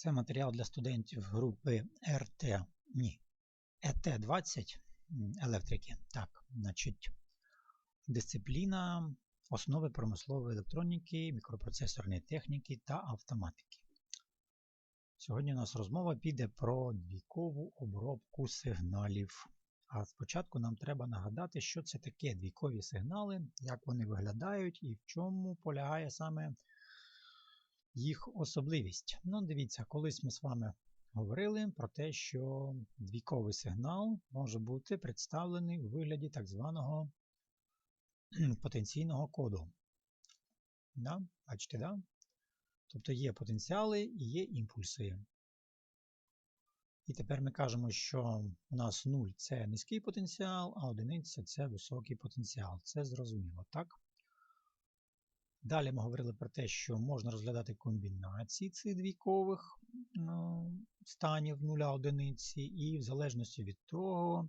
Це матеріал для студентів групи РТ, ні, ЕТ-20 електрики. Так, значить, дисципліна основи промислової електроніки, мікропроцесорної техніки та автоматики. Сьогодні у нас розмова піде про двійкову обробку сигналів. А спочатку нам треба нагадати, що це таке двійкові сигнали, як вони виглядають і в чому полягає саме їх особливість. Ну, дивіться, колись ми з вами говорили про те, що двійковий сигнал може бути представлений у вигляді так званого потенційного коду. Да? Бачите, да? Тобто є потенціали і є імпульси. І тепер ми кажемо, що у нас 0 це низький потенціал, а одиниця це високий потенціал. Це зрозуміло, так? Далі ми говорили про те, що можна розглядати комбінації цих двійкових ну, станів 0 одиниці, і в залежності від того,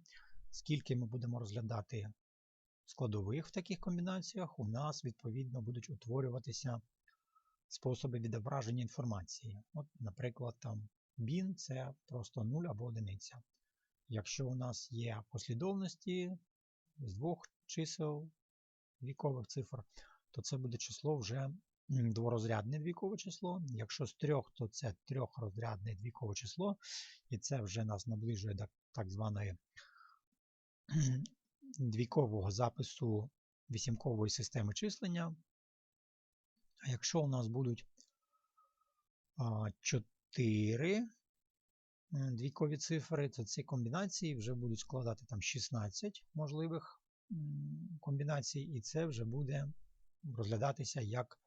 скільки ми будемо розглядати складових в таких комбінаціях, у нас відповідно будуть утворюватися способи відображення інформації. От, Наприклад, там BIN це просто 0 або одиниця. Якщо у нас є послідовності з двох чисел вікових цифр, то це буде число вже дворозрядне двійкове число. Якщо з трьох, то це трьохрозрядне двійкове число, і це вже нас наближує до так званої двійкового запису вісімкової системи числення. А якщо у нас будуть 4 двійкові цифри, то ці комбінації вже будуть складати там 16 можливих комбінацій, і це вже буде розглядатися як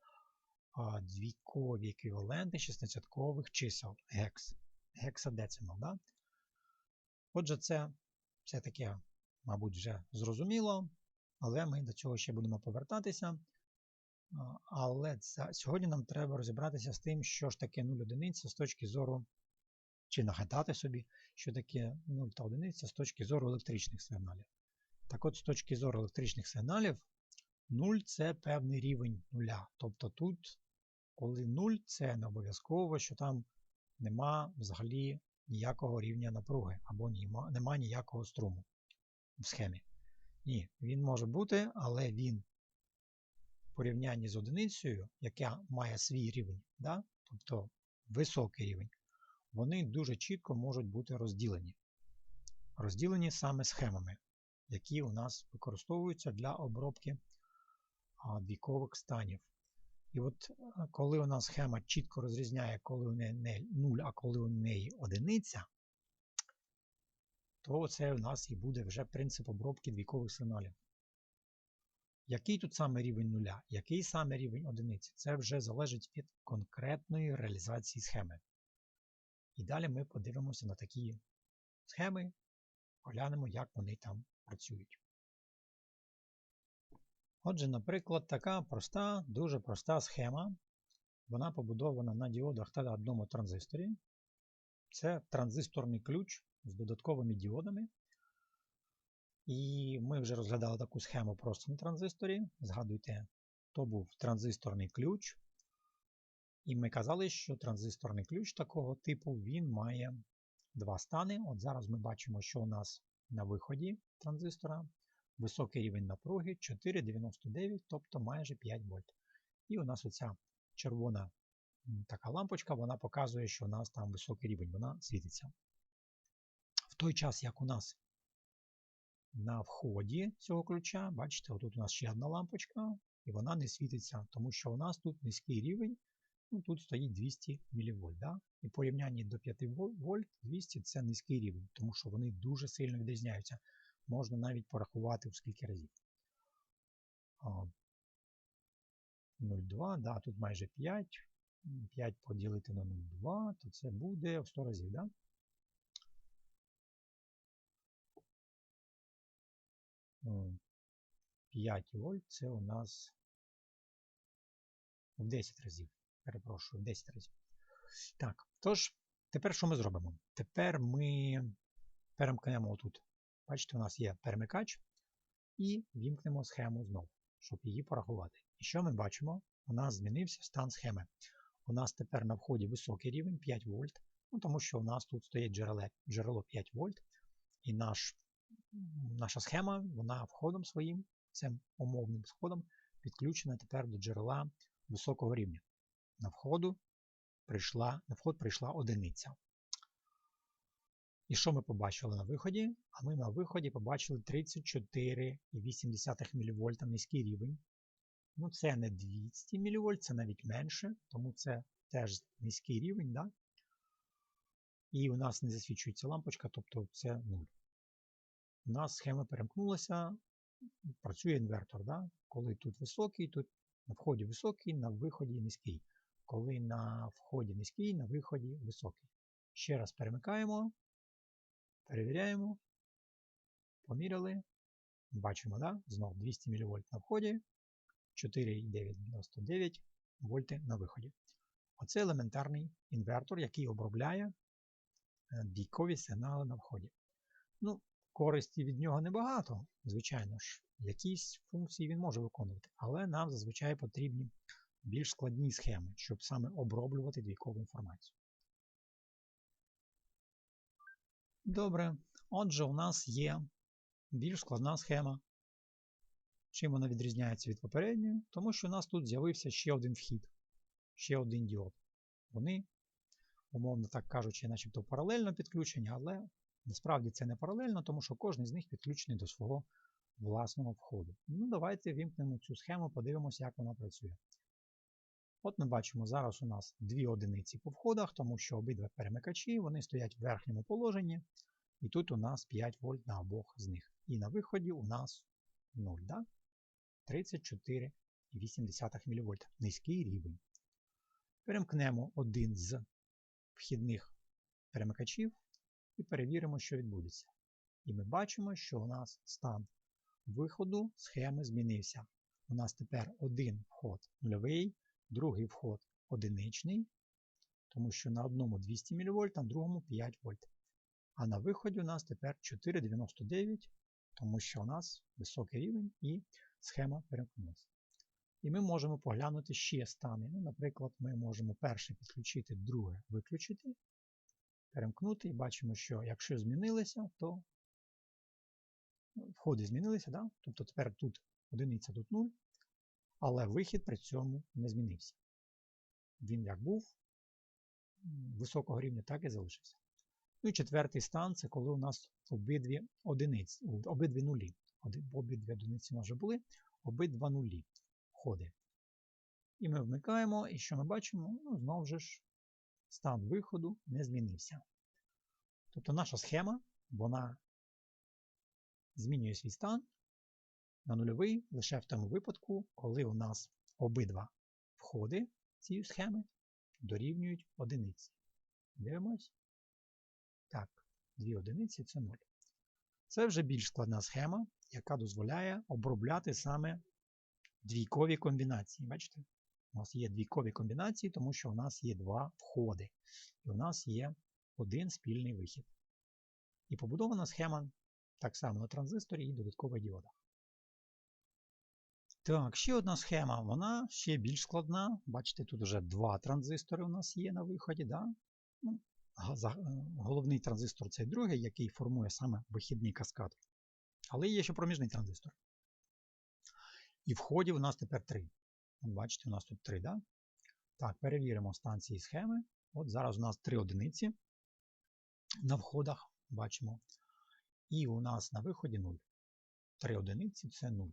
двійкові еквіваленти 16-кових чисел гекс, гексадецимал. Да? Отже, це все таке, мабуть, вже зрозуміло, але ми до цього ще будемо повертатися. Але це, сьогодні нам треба розібратися з тим, що ж таке 0 одиниця з точки зору, чи нагадати собі, що таке 0 та одиниця з точки зору електричних сигналів. Так от, з точки зору електричних сигналів, 0 це певний рівень нуля. Тобто тут, коли 0, це не обов'язково, що там нема взагалі ніякого рівня напруги, або нема ніякого струму в схемі. Ні, він може бути, але він в порівнянні з одиницею, яка має свій рівень, да? тобто високий рівень, вони дуже чітко можуть бути розділені. Розділені саме схемами, які у нас використовуються для обробки двійкових станів. І от е, коли у нас схема чітко розрізняє, коли у неї 0, а коли у неї одиниця, то це у нас і буде вже принцип обробки двійкових сигналів. Який тут саме рівень нуля, який саме рівень одиниці, це вже залежить від конкретної реалізації схеми. І далі ми подивимося на такі схеми, поглянемо, як вони там працюють. Отже, наприклад, така проста, дуже проста схема. Вона побудована на діодах та одному транзисторі. Це транзисторний ключ з додатковими діодами. І ми вже розглядали таку схему просто на транзисторі. Згадуйте, то був транзисторний ключ. І ми казали, що транзисторний ключ такого типу він має два стани. От зараз ми бачимо, що у нас на виході транзистора високий рівень напруги 4,99, тобто майже 5 вольт. І у нас оця червона така лампочка, вона показує, що у нас там високий рівень, вона світиться. В той час, як у нас на вході цього ключа, бачите, отут у нас ще одна лампочка, і вона не світиться, тому що у нас тут низький рівень, ну тут стоїть 200 мВ. Да? І порівнянні до 5 вольт 200 це низький рівень, тому що вони дуже сильно відрізняються можна навіть порахувати в скільки разів. 0,2, да, тут майже 5. 5 поділити на 0,2, то це буде в 100 разів, да? Ну, 5 вольт це у нас в 10 разів. Перепрошую, в 10 разів. Так, тож, тепер що ми зробимо? Тепер ми перемкнемо тут Бачите, у нас є перемикач, і вімкнемо схему знову, щоб її порахувати. І що ми бачимо? У нас змінився стан схеми. у нас тепер на вході високий рівень 5 вольт, ну, тому що у нас тут стоїть джерело, джерело 5 вольт, і наш, наша схема вона входом своїм, цим умовним входом, підключена тепер до джерела високого рівня. На входу прийшла, на вход прийшла одиниця. І що ми побачили на виході? А ми на виході побачили 34,8 мВ низький рівень. Ну, це не 200 мВ, це навіть менше, тому це теж низький рівень. Да? І у нас не засвічується лампочка, тобто це 0. У нас схема перемкнулася, працює інвертор. Да? Коли тут високий, тут на вході високий, на виході низький. Коли на вході низький, на виході високий. Ще раз перемикаємо, перевіряємо, поміряли. Бачимо, да? знов 200 мВ на вході, 4,999 вольти на виході. Оце елементарний інвертор, який обробляє двійкові сигнали на вході. Ну, Користі від нього небагато, звичайно ж, якісь функції він може виконувати, але нам зазвичай потрібні більш складні схеми, щоб саме оброблювати двійкову інформацію. Добре, отже, у нас є більш складна схема. Чим вона відрізняється від попередньої? Тому що у нас тут з'явився ще один вхід, ще один діод. Вони, умовно так кажучи, начебто паралельно підключені, але насправді це не паралельно, тому що кожен з них підключений до свого власного входу. Ну, давайте вімкнемо цю схему, подивимося, як вона працює. От ми бачимо, зараз у нас дві одиниці по входах, тому що обидва перемикачі вони стоять в верхньому положенні. І тут у нас 5 вольт на обох з них. І на виході у нас 0, да? 34,8 мВ. Низький рівень. Перемкнемо один з вхідних перемикачів і перевіримо, що відбудеться. І ми бачимо, що у нас стан виходу схеми змінився. У нас тепер один вход нульовий, другий вход одиничний, тому що на одному 200 мВ, на другому 5 вольт. А на виході у нас тепер 4,99, тому що у нас високий рівень і схема перемкнулася. І ми можемо поглянути ще стани. Ну, Наприклад, ми можемо перше підключити, друге виключити, перемкнути і бачимо, що якщо змінилися, то входи змінилися, да? тобто тепер тут одиниця, тут 0, але вихід при цьому не змінився. Він як був високого рівня, так і залишився. Ну і четвертий стан це коли у нас обидві одиниці, обидві нулі. Обидві одиниці у нас вже були, обидва нулі входи. І ми вмикаємо, і що ми бачимо? Ну, знову ж стан виходу не змінився. Тобто наша схема, вона змінює свій стан на нульовий лише в тому випадку, коли у нас обидва входи цієї схеми дорівнюють одиниці. Дивимось. Так, дві одиниці це 0. Це вже більш складна схема, яка дозволяє обробляти саме двійкові комбінації. Бачите? У нас є двійкові комбінації, тому що у нас є два входи. І у нас є один спільний вихід. І побудована схема так само на транзисторі і додаткова діода. Так, ще одна схема, вона ще більш складна. Бачите, тут вже два транзистори у нас є на виході. Да? Ну, Головний транзистор це другий, який формує саме вихідний каскад. Але є ще проміжний транзистор. І входів у нас тепер три. Бачите, у нас тут три, да? Так, перевіримо станції схеми. От зараз у нас три одиниці на входах, бачимо. І у нас на виході 0. Три одиниці це 0.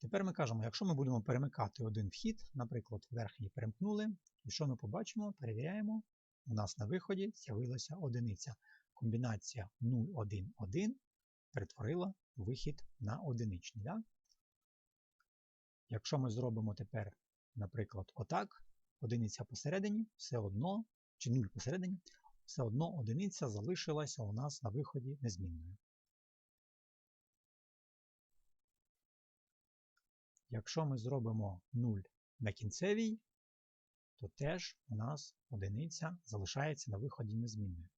Тепер ми кажемо, якщо ми будемо перемикати один вхід, наприклад, верхній перемкнули, і що ми побачимо, перевіряємо, у нас на виході з'явилася одиниця. Комбінація 0, 1, 1 перетворила вихід на одиничний. Да? Якщо ми зробимо тепер, наприклад, отак, одиниця посередині, все одно, чи 0 посередині, все одно одиниця залишилася у нас на виході незмінною. Якщо ми зробимо 0 на кінцевій, то теж у нас одиниця залишається на виході незмінною.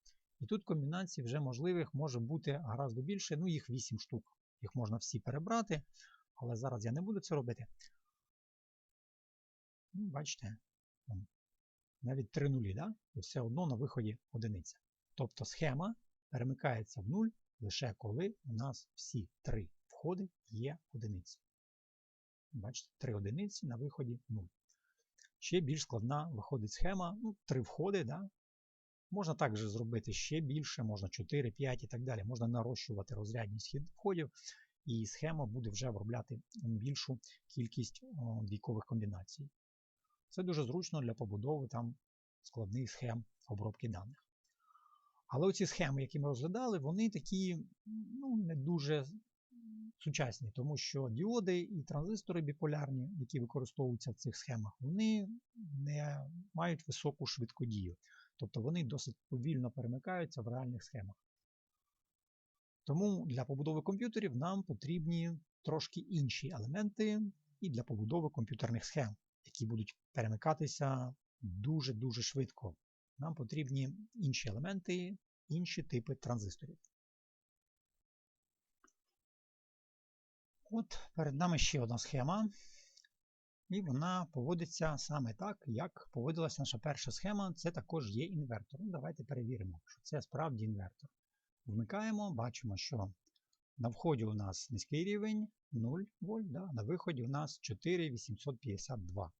І тут комбінацій вже можливих може бути гораздо більше, ну їх 8 штук. Їх можна всі перебрати, але зараз я не буду це робити. Ну, Бачите, навіть 3 нулі, да? і все одно на виході одиниця. Тобто схема перемикається в 0 лише коли у нас всі три входи є одиниці. Бачите, 3 одиниці на виході 0. Ще більш складна виходить схема, ну, 3 входи. Да? Можна також зробити ще більше, можна 4, 5 і так далі. Можна нарощувати розрядність входів, і схема буде вже обробляти більшу кількість двійкових комбінацій. Це дуже зручно для побудови там складних схем обробки даних. Але оці схеми, які ми розглядали, вони такі ну, не дуже сучасні, тому що діоди і транзистори біполярні, які використовуються в цих схемах, вони не мають високу швидкодію. Тобто вони досить повільно перемикаються в реальних схемах. Тому для побудови комп'ютерів нам потрібні трошки інші елементи і для побудови комп'ютерних схем, які будуть перемикатися дуже-дуже швидко. Нам потрібні інші елементи, інші типи транзисторів. От перед нами ще одна схема. І вона поводиться саме так, як поводилася наша перша схема. Це також є інвертор. Ну, Давайте перевіримо, що це справді інвертор. Вмикаємо, бачимо, що на вході у нас низький рівень 0 вольт, да, на виході у нас 4852.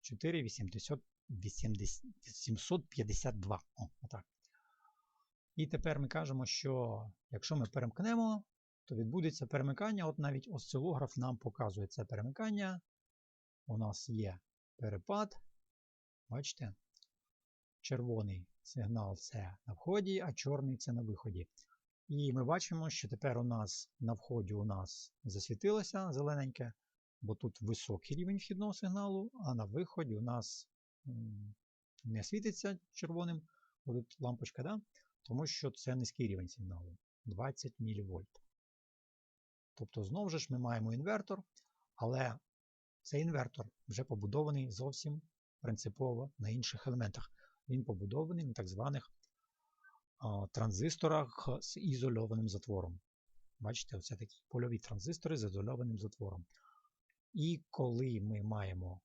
4852. О, отак. І тепер ми кажемо, що якщо ми перемкнемо, то відбудеться перемикання. От навіть осцилограф нам показує це перемикання. У нас є перепад. Бачите? Червоний сигнал це на вході, а чорний це на виході. І ми бачимо, що тепер у нас на вході у нас засвітилося зелененьке, бо тут високий рівень вхідного сигналу, а на виході у нас не світиться червоним, тут лампочка, да? тому що це низький рівень сигналу 20 мВ. Тобто, знову ж ми маємо інвертор, але цей інвертор вже побудований зовсім принципово на інших елементах. Він побудований на так званих транзисторах з ізольованим затвором. Бачите, оце такі польові транзистори з ізольованим затвором. І коли ми маємо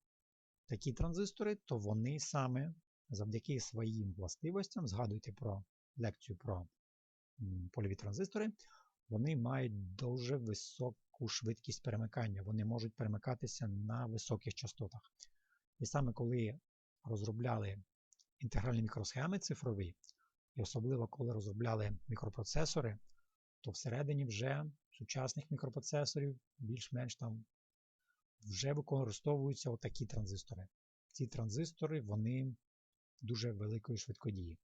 такі транзистори, то вони саме завдяки своїм властивостям, згадуйте про лекцію про польові транзистори, вони мають дуже високу швидкість перемикання. Вони можуть перемикатися на високих частотах. І саме коли розробляли інтегральні мікросхеми цифрові, і особливо коли розробляли мікропроцесори, то всередині вже сучасних мікропроцесорів більш-менш там вже використовуються отакі транзистори. Ці транзистори вони дуже великої швидкодії.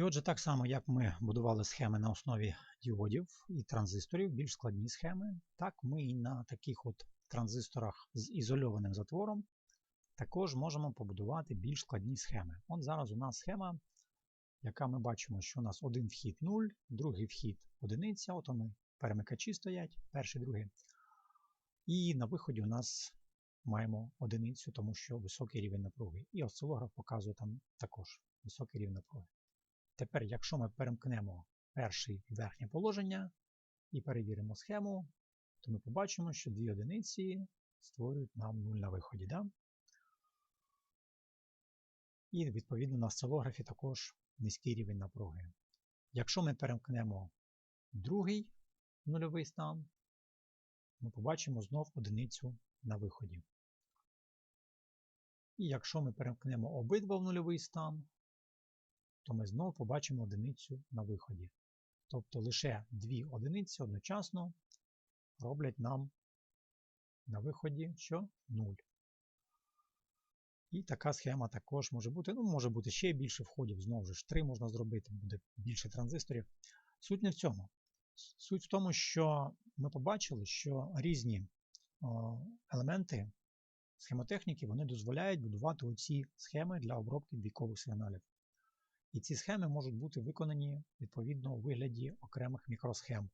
І отже, так само, як ми будували схеми на основі діодів і транзисторів, більш складні схеми, так ми і на таких от транзисторах з ізольованим затвором також можемо побудувати більш складні схеми. От зараз у нас схема, яка ми бачимо, що у нас один вхід 0, другий вхід одиниця, от вони перемикачі стоять, перший, другий. І на виході у нас маємо одиницю, тому що високий рівень напруги. І осцилограф показує там також високий рівень напруги. Тепер, якщо ми перемкнемо перше верхнє положення і перевіримо схему, то ми побачимо, що дві одиниці створюють нам 0 на виході. Да? І, відповідно, на осцилографі також низький рівень напруги. Якщо ми перемкнемо другий нульовий стан, ми побачимо знов одиницю на виході. І якщо ми перемкнемо обидва в нульовий стан, то ми знову побачимо одиницю на виході. Тобто лише дві одиниці одночасно роблять нам на виході що 0. І така схема також може бути. Ну, може бути ще більше входів, знову ж 3 можна зробити, буде більше транзисторів. Суть не в цьому. Суть в тому, що ми побачили, що різні елементи схемотехніки вони дозволяють будувати оці схеми для обробки двійкових сигналів. І ці схеми можуть бути виконані відповідно у вигляді окремих мікросхем,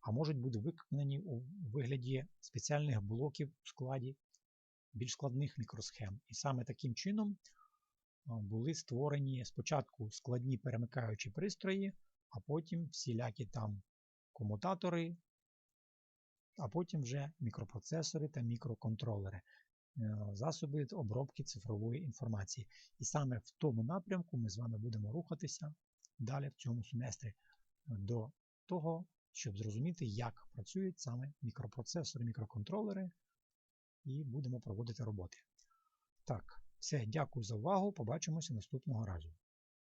а можуть бути виконані у вигляді спеціальних блоків у складі більш складних мікросхем. І саме таким чином були створені спочатку складні перемикаючі пристрої, а потім всілякі там комутатори, а потім вже мікропроцесори та мікроконтролери, засоби обробки цифрової інформації. І саме в тому напрямку ми з вами будемо рухатися далі в цьому семестрі до того, щоб зрозуміти, як працюють саме мікропроцесори, мікроконтролери, і будемо проводити роботи. Так, все, дякую за увагу. Побачимося наступного разу.